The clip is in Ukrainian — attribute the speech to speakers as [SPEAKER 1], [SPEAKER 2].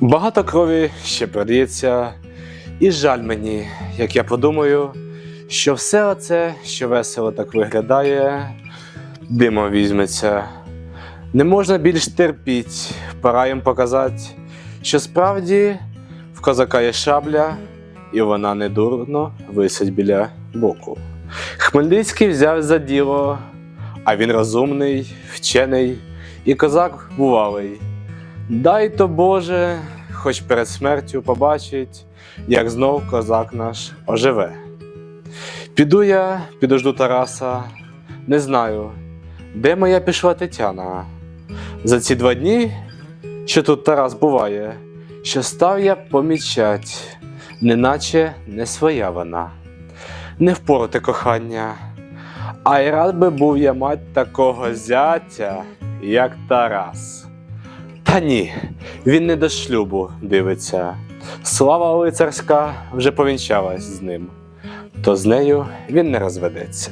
[SPEAKER 1] Багато крові ще продається, і жаль мені, як я подумаю, що все оце, що весело так виглядає, димом візьметься. Не можна більш терпіть, пора їм показати, що справді в козака є шабля, і вона недурно висить біля боку. Хмельницький взяв за діло, а він розумний, вчений і козак бувалий. Дай то Боже, хоч перед смертю побачить, як знов козак наш оживе. Піду я, підожду Тараса, не знаю, де моя пішла Тетяна. За ці два дні, що тут Тарас буває, що став я помічать, неначе не своя вона. Не впороти кохання, а й рад би був я мать такого зятя, як Тарас. Ні, він не до шлюбу дивиться. Слава лицарська вже повінчалась з ним, то з нею він не розведеться.